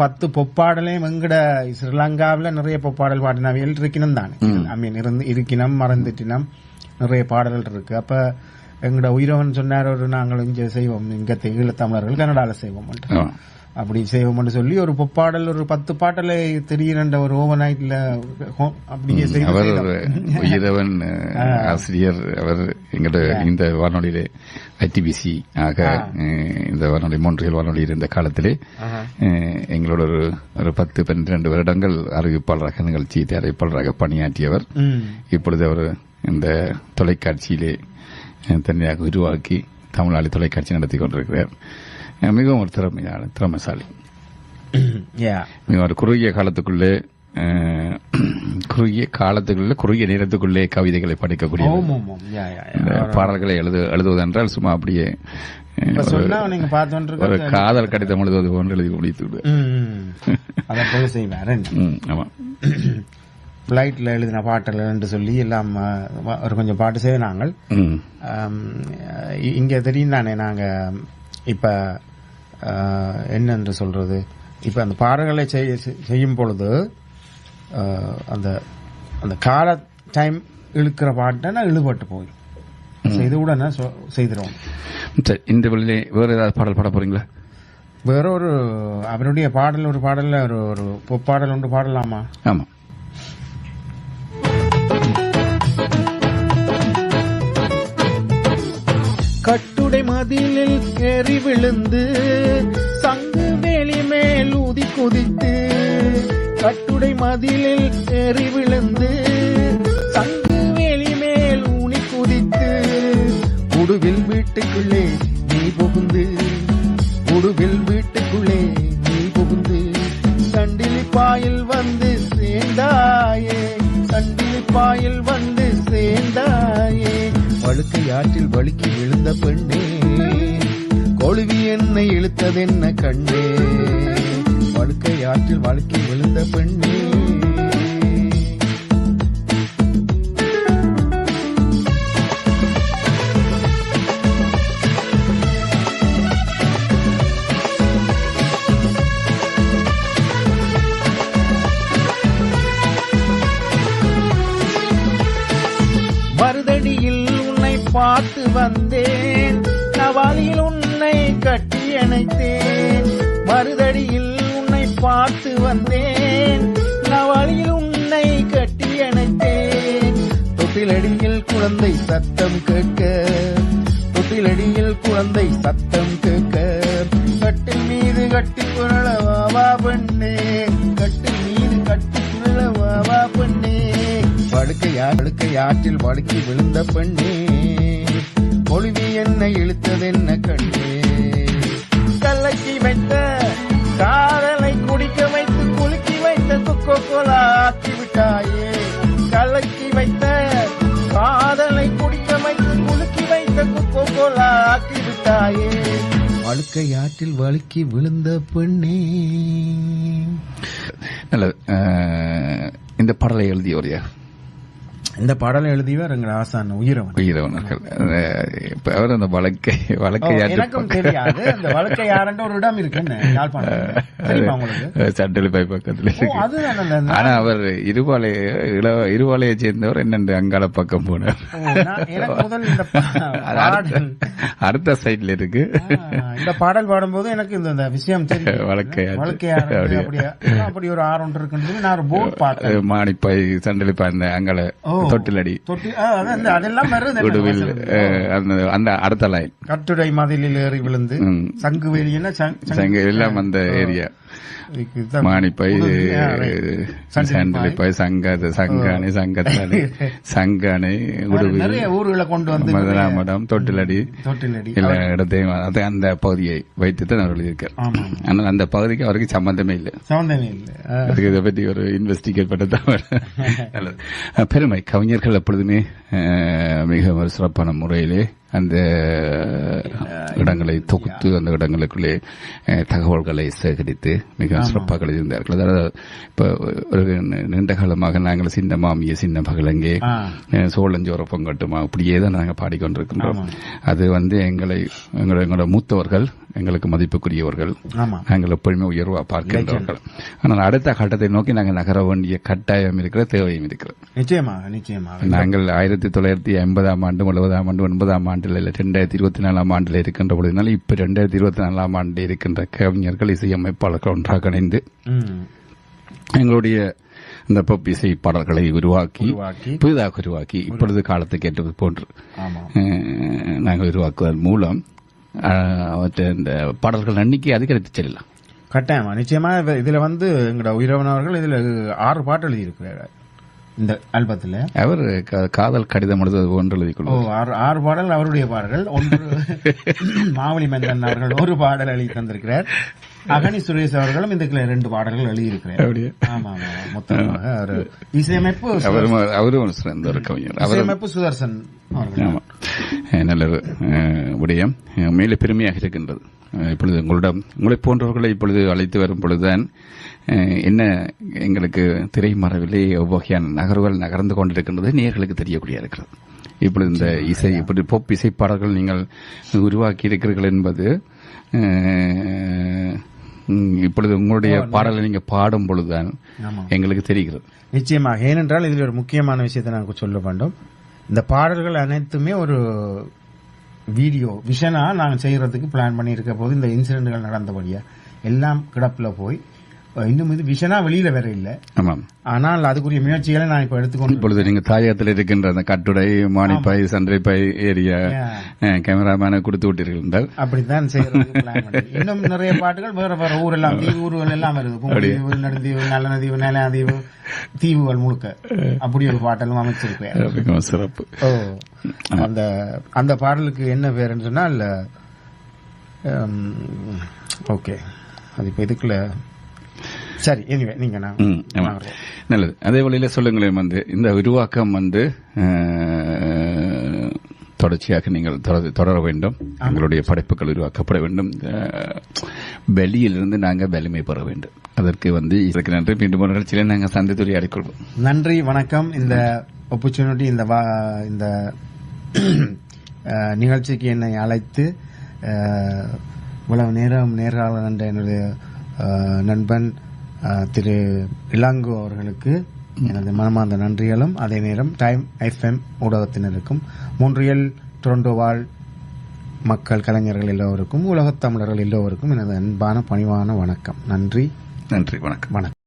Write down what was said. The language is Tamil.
பத்து பொப்பாடலையும் எங்கட ஸ்ரீலங்காவில் நிறைய பொப்பாடல் பாடினவைகள் இருக்கணும் தானே ஐ மீன் இருந்து இருக்கினம் மறந்துட்டினம் நிறைய பாடல்கள் இருக்கு அப்ப எங்கட உயிரவன் சொன்னார் ஒரு நாங்கள் இங்க செய்வோம் இங்க ஈழத்தமிழர்கள் கனடால செய்வோம். அப்படி செய்வோம்னு சொல்லி ஒரு பொப்பாடல் ஒரு பத்து பாட்டலை தெரியுற ஒரு ஓவர் நைட்ல அப்படியே அவர் உயிரவன் ஆசிரியர் அவர் எங்களோட இந்த வானொலியிலே ஐடிபிசி ஆக இந்த வானொலி மூன்றியல் வானொலி இருந்த காலத்திலே எங்களோட ஒரு ஒரு பத்து பன்னிரண்டு வருடங்கள் அறிவிப்பாளராக நிகழ்ச்சி அறிவிப்பாளராக பணியாற்றியவர். இப்பொழுது அவர் இந்த தொலைக்காட்சியிலே தனியாக உருவாக்கி தமிழாளி தொலைக்காட்சி நடத்தி கொண்டிருக்கிறார். மிகவும் ஒரு திறமையான திறமைசாலி. ஒரு குறுகிய காலத்துக்குள்ளே குறுகிய காலத்துக்குள்ளே குறுகிய நேரத்துக்குள்ளே கவிதைகளை படிக்கக்கூடிய பாடல்களை எழுது எழுதுவதென்றால் சும்மா அப்படியே ஒரு- காதல் கடிதம் எழுதுவது போன்று எழுதி முடித்து ஆமா. பிளைட்ல எழுதின பாட்டல் சொல்லி எல்லாம் ஒரு கொஞ்சம் பாட்டு செய்ய நாங்கள். இங்க தெரியும் தானே நாங்க இப்ப என்னென்று சொல்றது? இப்ப அந்த பாடல்களை செய்ய- செய்யும் பொழுது அந்த அந்த கால டைம் இழுக்கிற பாட்டை இழுபட்டு போயிடும் இது உடனே சொ- செய்திருவோம். சரி இந்த வழியிலே வேற ஏதாவது பாடல் பாட போறீங்களா? வேற ஒரு அவருடைய பாடல் ஒரு பாடல்ல ஒரு ஒரு பொப்பாடல் ஒன்று பாடலாமா? ஆமா. ஏறி விழுந்து சங்கு வேலி மேல் ஊதி குதித்து கட்டுடை மதிலில் ஏறி விழுந்து சங்கு வேலி மேல் ஊனி குதித்து குடுவில் வீட்டுக்குள்ளே நீ புகுந்து குடுவில் வீட்டுக்குள்ளே நீ புகுந்து சண்டிலி பாயில் வந்து சேர்ந்தாயே சண்டிலி பாயில் வந்து சேர்ந்தாயே. வழுக்கை ஆற்றில் வழுக்கி விழுந்த பெண்ணே கொழுவி என்னை இழுத்ததென்ன கண்ணே? வழுக்கை ஆற்றில் வழுக்கி விழுந்த பெண்ணே. வருதடியில் உன்னை பார்த்து வந்தேன். நவாலில் உன்னை கட்டி அணைத்தேன். மறுதடியில் உன்னை பார்த்து வந்தேன். நவாளியில் உன்னை கட்டி அணைத்தேன். தொட்டிலடியில் குழந்தை சத்தம் கேட்க. தொட்டிலடியில் குழந்தை சத்தம் கேட்க. கட்டில் மீது கட்டி குரளவா பெண்ணே. கட்டில் மீது கட்டி குரளவா பெண்ணே. படுக்கையா படுக்கை ஆற்றில் வழுக்கி விழுந்த பெண்ணே. கொழுவி என்ன இழுத்ததென்ன கண்ணே? கல்லக்கி வைத்த காதலை குடிக்க வைத்து குலுக்கி வைத்த கொக்கோ கோலா ஆக்கி விட்டாயே கலக்கி வைத்த காதலை குடிக்க வைத்து குலுக்கி வைத்த கொக்கோ கோலா ஆக்கி விட்டாயே வழுக்கை ஆற்றில் வழுக்கி விழுந்த பெண்ணே. நல்லது. இந்த பாடலை எழுதியவர் யார்? இந்த பாடலை எழுதியவர் எங்கள் ஆசான் உயிரவன். உயிரவனர்கள். அவர் அந்த வழக்கை வழக்கை எனக்கும் தெரியாது. அந்த வழக்கை யாருன்ற ஒரு இடம் இருக்குன்னு சட்டலிப்பாய் பக்கத்துல ஆனா அவர் இருபாளைய இள இருபாளையை சேர்ந்தவர் என்னண்டு அங்கால பக்கம் போனார். அடுத்த- சைட்ல இருக்கு. இந்த பாடல் பாடும்போது எனக்கு இந்த விஷயம் தெரியும். அப்படியா? அப்படி ஒரு ஒன்று இருக்குன்னு நான் ஒரு போர்டு பார்த்தேன். அஹ், மானிப்பாய் சண்டலிப்பாய் அந்த அங்கால. தொட்டிலடி. அஹ், அந்த அந்த அடுத்த லைன் கட்டுடை மதிலில் ஏறி விழுந்து. சங்கு வேலியன்னா சங்க எல்லாம் அந்த ஏரியா. மானிப்பாய் சண்டலிப்பாய் சங்க சங்கானை சங்கத்தானே சங்கானை உடுவில். நிறைய ஊர்களை கொண்டு வந்து மதுராமடம் தொட்டிலடி. தொட்டிலடி. எல்லா இடத்தையும் அது அந்த பகுதியை வைத்து தான் அவர் எழுதியிருக்கார். ஆனால் அந்த பகுதிக்கு அவருக்கு சம்பந்தமே இல்லை. அதுக்கு இதை பற்றி ஒரு இன்வெஸ்டிகேட் பண்ண தான் நல்லது. அஹ், பெருமை கவலை. கவிஞர்கள் எப்பொழுதுமே மிக ஒரு சிறப்பான முறையிலே அந்த இடங்களை தொகுத்து அந்த இடங்களுக்குள்ளே தகவல்களை சேகரித்து மிக சிறப்பாக எழுதியிருந்தார்கள். அதாவது இப்ப ஒரு நீண்ட காலமாக நாங்கள் சின்ன மாமிய சின்ன பகலங்கே சோழஞ்சோர பொங்கட்டுமா அப்படியே தான் நாங்கள் பாடிக்கொண்டிருக்கின்றோம். அது வந்து எங்களை எங்களோட எங்களோட மூத்தவர்கள் எங்களுக்கு மதிப்புக்குரியவர்கள். நாங்கள் எப்பொழுதுமே உயர்வா பார்க்கின்றவர்கள். ஆனால் அடுத்த கட்டத்தை நோக்கி நாங்கள் நகர வேண்டிய கட்டாயம் இருக்கிற தேவையும் இருக்கிறது. நிச்சயமாக நிச்சயமாக. நாங்கள் ஆயிரத்தி தொள்ளாயிரத்தி ஐம்பதாம் ஆண்டு எழுபதாம் ஆண்டு ஒன்பதாம் ஆண்டில் இல்லை ரெண்டாயிரத்தி இருபத்தி நாலாம் ஆண்டில் இருக்கின்ற பொழுதுனால இப்ப ரெண்டாயிரத்தி இருபத்தி நாலாம் ஆண்டு இருக்கின்ற கவிஞர்கள் இசையமைப்பாளர்கள் ஒன்றாக இணைந்து எங்களுடைய இந்த பப் இசை பாடல்களை உருவாக்கி புதிதாக உருவாக்கி இப்பொழுது காலத்துக்கு ஏற்றது போன்று நாங்கள் உருவாக்குவதன் மூலம் அவற்றை இந்த பாடல்கள் எண்ணிக்கை அதிகரித்து செல்லலாம். கட்டாயமா. நிச்சயமா இது- இதுல வந்து எங்களோட உயிரவனவர்கள் இதுல ஆறு பாட்டு எழுதியிருக்கிறார் இந்த ஆல்பத்துல. அவர் காதல் கடிதம் எழுதுவது போன்று எழுதிக் ஓ கொள்வார் ஆறு பாடல் அவருடைய பாடல்கள். ஒன்று மாவலி மந்தன் அவர்கள் ஒரு பாடல் எழுதி தந்திருக்கிறார். அகனி சுரேஷ் அவர்களும் இதுக்குள்ள ரெண்டு பாடல்கள் எழுதியிருக்கிறார். அப்படியே? ஆமா ஆமா மொத்தமாக இசையமைப்பு அவரும் சிறந்த ஒரு கவிஞர். இசையமைப்பு சுதர்சன் அவர்கள். நல்ல விடயம். மேலே பெருமையாக இருக்கின்றது. இப்பொழுது உங்களிடம் உங்களை போன்றவர்களை இப்பொழுது அழைத்து வரும் பொழுதுதான் என்ன எங்களுக்கு திரைமறைவிலே வகையான நகர்வுகள் நகர்ந்து கொண்டிருக்கின்றது நேர்களுக்கு தெரியக்கூடிய இருக்கிறது. இப்பொழுது இந்த இசை இப்படி பொப் இசை பாடல்கள் நீங்கள் உருவாக்கி இருக்கிறீர்கள் என்பது இப்பொழுது உங்களுடைய பாடலை நீங்க பாடும் பொழுதுதான் எங்களுக்கு தெரிகிறது. நிச்சயமாக. ஏனென்றால் இதில் ஒரு முக்கியமான விஷயத்தை நான் சொல்ல வேண்டும். இந்த பாடல்கள் அனைத்துமே ஒரு வீடியோ விஷனா நாங்கள் செய்கிறதுக்கு பிளான் பண்ணியிருக்க போது இந்த இன்சிடெண்ட்டுகள் நடந்தபடியாக எல்லாம் கிடப்பில் போய் இன்னும் இது விஷனா வெளியில வேற இல்லை. ஆமாம். ஆனால் அதுக்குரிய முயற்சிகளை நான் இப்ப எடுத்துக்கொண்டு இப்பொழுது நீங்க தாயகத்தில் இருக்கின்ற அந்த கட்டுடை மானிப்பாய் சன்றைப்பாய் ஏரியா. கேமராமேனை கொடுத்து விட்டீர்கள் என்றால்? அப்படித்தான் இன்னும் நிறைய பாட்டுகள் வேற வேற ஊரெல்லாம் தீவு ஊர்கள் எல்லாம் வருது. நடுந்தீவு நல்லநதீவு நிலையாதீவு தீவுகள் முழுக்க. அப்படி ஒரு பாட்டெல்லாம் அமைச்சிருக்கேன். சிறப்பு. அந்த அந்த பாடலுக்கு என்ன பேருன்னு சொன்னால் ஓகே. அது இப்போ இதுக்குள்ள சரி எனிவே நீங்க. நல்லது. அதே வழியில சொல்லுங்களேன் வந்து இந்த உருவாக்கம் வந்து தொடர்ச்சியாக நீங்கள் தொடர- வேண்டும். எங்களுடைய படைப்புகள் உருவாக்கப்பட வேண்டும். வெளியிலிருந்து நாங்கள் வலிமை பெற வேண்டும். அதற்கு வந்து இதற்கு நன்றி. மீண்டும் ஒரு நிகழ்ச்சியில நாங்கள் சந்தித்து உரையாடிக்கொள்வோம் நன்றி வணக்கம். இந்த opportunity இந்த வா- இந்த நிகழ்ச்சிக்கு என்னை அழைத்து இவ்வளவு நேரம் நேர்காணல் என்ற என்னுடைய நண்பன் திரு இளங்கோ அவர்களுக்கு எனது மனமார்ந்த நன்றிகளும். அதே நேரம் டைம் எஃப்எம் ஊடகத்தினருக்கும் மூன்றியல் டொரண்டோ வாழ் மக்கள் கலைஞர்கள் எல்லோருக்கும் உலகத் தமிழர்கள் எல்லோருக்கும் எனது அன்பான பணிவான வணக்கம். நன்றி. நன்றி வணக்கம். வணக்கம்.